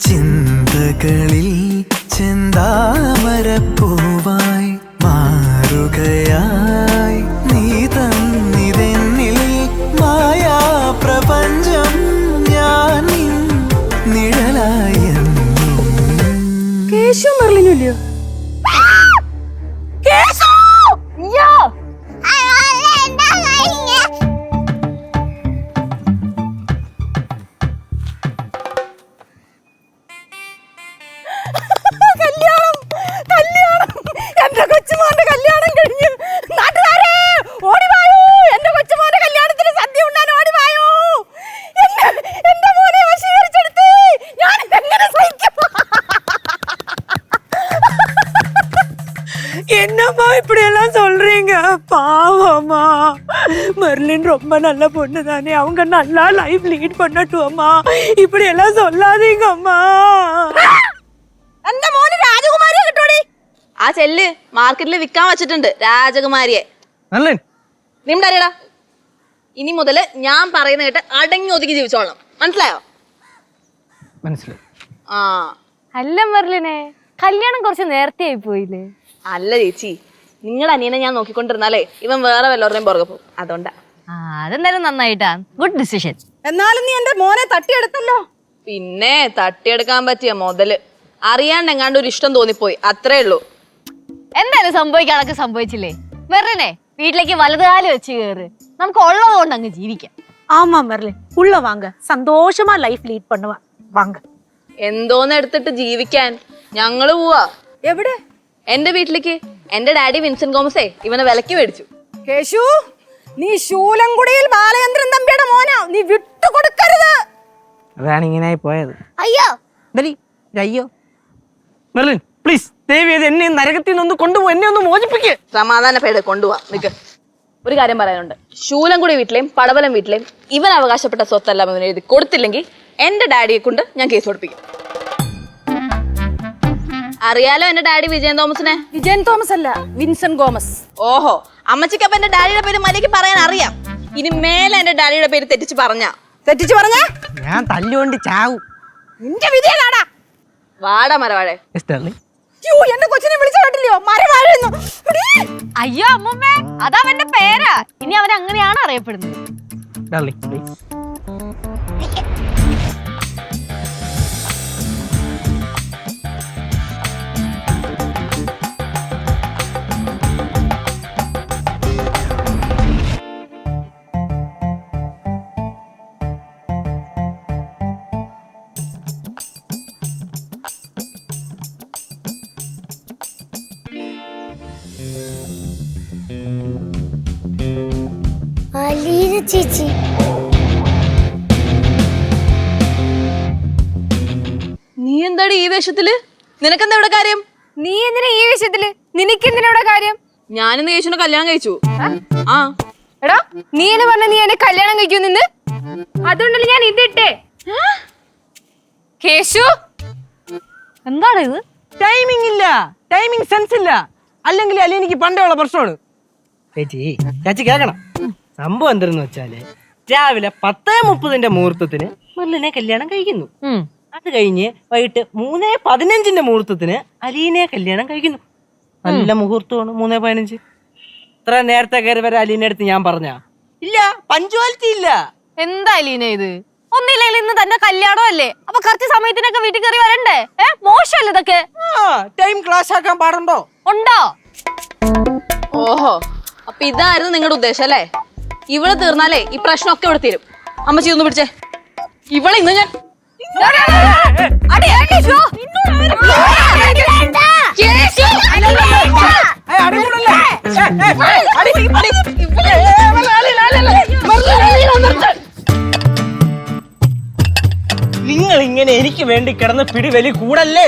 ചിന്തകളിൽ ചെന്താമരപ്പൂവാ എന്റെ കൊച്ചുമോന്റെ കല്യാണം കഴിഞ്ഞു നാട്ടുകാരെ ഓടി വായൂ എന്റെ കൊച്ചുമോന്റെ കല്യാണത്തിന് സദ്യ ഉണ്ടാൻ ഓടി വായൂ എന്നെ എന്റെ മോനെ വശീകരിച്ചെടുത്ത് ഞാൻ എങ്ങനെ സഹിക്കും என்னம்மா இப்படி எல்லாம் சொல்றீங்க பாவம்மா மெர்லின் ரொம்ப நல்ல பொண்ணு தானே அவங்க நல்லா லைஃப் லீட் பண்ணட்டும்மா இப்படி எல்லாம் சொல்லாதீங்கம்மா ആ ചെല്ല് മാർക്കറ്റിൽ വിൽക്കാൻ വെച്ചിട്ടുണ്ട് രാജകുമാരിയെ. നിമിടാ ഇനി മുതൽ ഞാൻ പറയുന്ന കേട്ട് അടങ്ങി ഒതുക്കി ജീവിച്ചോളണം. മനസ്സിലായോ? മനസ്സിലായി. ആ. അല്ല മെർലിനെ കല്യാണം കുറച്ച് നേരത്തെ ആയി പോയില്ലേ? അല്ല ചേച്ചി നിങ്ങളുടെ അനിയനെ ഞാൻ നോക്കിക്കൊണ്ടിരുന്നാലേ ഇവൻ വേറെ വല്ലവരുടെയും പുറകെ പോകും. അതുകൊണ്ടാ. ആ അതെന്തായാലും നന്നായിട്ടാ. ഗുഡ് ഡിസിഷൻ എന്നാലും നീ എന്റെ മോനെ തട്ടിയെടുത്തല്ലോ. പിന്നെ തട്ടിയെടുക്കാൻ പറ്റിയ മുതൽ. അറിയാണ്ട് എങ്ങാണ്ട് ഒരു ഇഷ്ടം തോന്നിപ്പോയി. അത്രേ ഉള്ളൂ. എന്തായാലും സംഭവിക്കാനൊക്കെ സംഭവിച്ചില്ലേ മെർലിനെ വീട്ടിലേക്ക് വലതുകാലം വെച്ച് കയറ് നമുക്ക് ഉള്ളത് കൊണ്ട് അങ്ങ് ജീവിക്കാം ஆமா மெர்லின் உள்ள வாங்க சந்தோஷமா லைஃப் லீட் பண்ணுவா வாங்க എന്തോന്ന് എടുത്തിട്ട് ജീവിക്കാൻ ഞങ്ങള് പോവാ എവിടെ എന്റെ വീട്ടിലേക്ക് എന്റെ ഡാഡി വിൻസെന്റ് ഗോമസേ ഇവനെ വിലക്ക് മേടിച്ചു കേശു നീ ശൂലംകുടിയിൽ ബാലചന്ദ്രൻ തമ്പിയുടെ മോനാ നീ വിട്ടുകൊടുക്കരുത് അതാണ് ഇങ്ങനെ പോയത് അയ്യോ ഡലി അയ്യോ മെർലിൻ പ്ലീസ് ദയവ് അത് എന്നെ നരകത്തിൽ നിന്ന് കൊണ്ടുപോ എന്നെ ഒന്ന് മോചിപ്പിക്ക്. സമാധാനപ്പേട് കൊണ്ടുപോവാ നിക്ക്. ഒരു കാര്യം പറയാനുണ്ട്. ശൂലംകുടി വീട്ടിലെയും പടവലം വീട്ടിലെയും ഇവൻ അവകാശപ്പെട്ട സ്വത്തെല്ലാം ഇവന് എഴുതി കൊടുത്തില്ലെങ്കിൽ എന്റെ ഡാഡിയെ കൊണ്ട് ഞാൻ കേസ് കൊടുപ്പിക്കും. അറിയാലോ എന്റെ ഡാഡി വിജയൻ തോമസിനെ? വിജയൻ തോമസ് അല്ല വിൻസൻ ഗോമസ്. ഓഹോ. അമ്മച്ചിക്ക് അപ്പൊ എന്റെ ഡാഡിയുടെ പേര് മര്യാദയ്ക്ക് പറയാൻ അറിയാം. ഇനി മേലെ എന്റെ ഡാഡിയുടെ പേര് തെറ്റിച്ച് പറഞ്ഞ. തെറ്റിച്ച് പറഞ്ഞ? ഞാൻ തല്ലുകൊണ്ട് ചാവും. നിന്റെ വാടാ darling. യ്യോ, എന്റെ കൊച്ചിനെ വിളിച്ചു കേട്ടില്ലയോ? മരവാഴുന്നു അയ്യോ അമ്മമ്മേ അതവന്റെ പേരാ. ഇനി അവൻ അങ്ങനെയാണ് അറിയപ്പെടുന്നത്. Darling please. ചേച്ചി. നീ എന്താടി ഈ വേഷത്തിൽ? നിനക്കെന്താ ഇവിടെ കാര്യം? നീ എന്തിനാ ഈ വിഷയത്തിൽ നിനക്ക് എന്തിനാ കാര്യം? ഞാനിന്ന് യേശുവിനെ കല്യാണം കഴിച്ചു. ആ? എടാ നീ എന്നെ പറഞ്ഞ നീ എന്നെ കല്യാണം കഴിക്കൂ നിന്ന്? അതുകൊണ്ടല്ലേ ഞാൻ ഇതിട്ടേ കേശു? എന്താണ് ഇത്? ടൈമിംഗ് ഇല്ല. ടൈമിംഗ് സെൻസ് ഇല്ല. അല്ലെങ്കിൽ അല്ലെ എനിക്ക് പണ്ടേ ഉള്ള പ്രശ്നമാണ്. ചേച്ചി ചേച്ചി കേൾക്കണം. സംഭവം എന്തെന്ന് വെച്ചാൽ രാവിലെ പത്തേ മുപ്പതിന്റെ മുഹൂർത്തത്തിന് മുരളിനെ കല്യാണം കഴിക്കുന്നു. അത് കഴിഞ്ഞ് വൈകിട്ട് മൂന്നേ പതിനഞ്ചിന്റെ മുഹൂർത്തത്തിന് അലീനെ കല്യാണം കഴിക്കുന്നു. നല്ല മുഹൂർത്തമാണ് മൂന്നേ പതിനഞ്ച്. ഇത്ര നേരത്തെ കയറി വരെ അലീനെ അടുത്ത് ഞാൻ പറഞ്ഞ. ഇല്ല പഞ്ച്വാലിറ്റി ഇല്ല. എന്താ അലീന ഇത്? ഒന്നില്ലെങ്കിൽ ഇന്ന് തന്നെ കല്യാണം അല്ലേ? അപ്പൊ കുറച്ച് സമയത്തിനൊക്കെ വീട്ടിൽ കയറി വരണ്ടേ? ഏ മോശമല്ലേ ഇതൊക്കെ? ആ ടൈം ക്ലാസ് ആക്കാൻ പാടുണ്ടോ? ഉണ്ടോ? ഓഹോ അപ്പൊ ഇതായിരുന്നു നിങ്ങളുടെ ഉദ്ദേശം അല്ലേ? ഇവിടെ തീർന്നാലേ ഈ പ്രശ്നമൊക്കെ ഇവിടെ തീരും. അമ്മച്ചി ഒന്ന് പിടിച്ചേ. ഇവളെ ഇന്ന് ഞാൻ നിങ്ങൾ ഇങ്ങനെ എനിക്ക് വേണ്ടി കിടന്ന് പിടിവലി കൂടല്ലേ?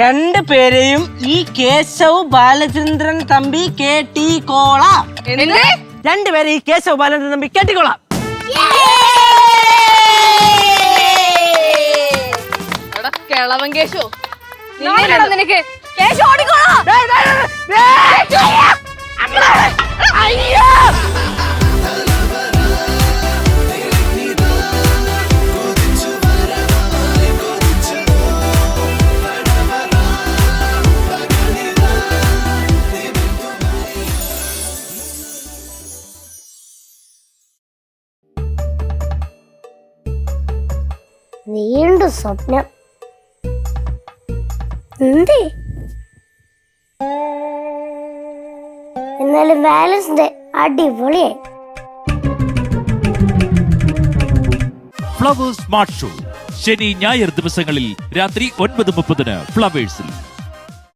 രണ്ട് പേരെയും ഈ കേശവ് ബാലചന്ദ്രൻ തമ്പി കെ ടി കോള. രണ്ടുപേരെ ഈ കേശവ ബാലൻ തമ്പി കെട്ടിക്കൊള്ളാം എടാ, കിളവൻ കേശോ നാളെയാണോ നിനക്ക് കേശു ഓടിക്കോളാം വീണ്ടും സ്വപ്നം. എന്തേ? എന്നാലും ഡേ അടിപൊളിയായി. Flowers smart show. ശനി ഞായർ ദിവസങ്ങളിൽ രാത്രി ഒൻപത് മുപ്പതിന് ഫ്ലവേഴ്സിൽ.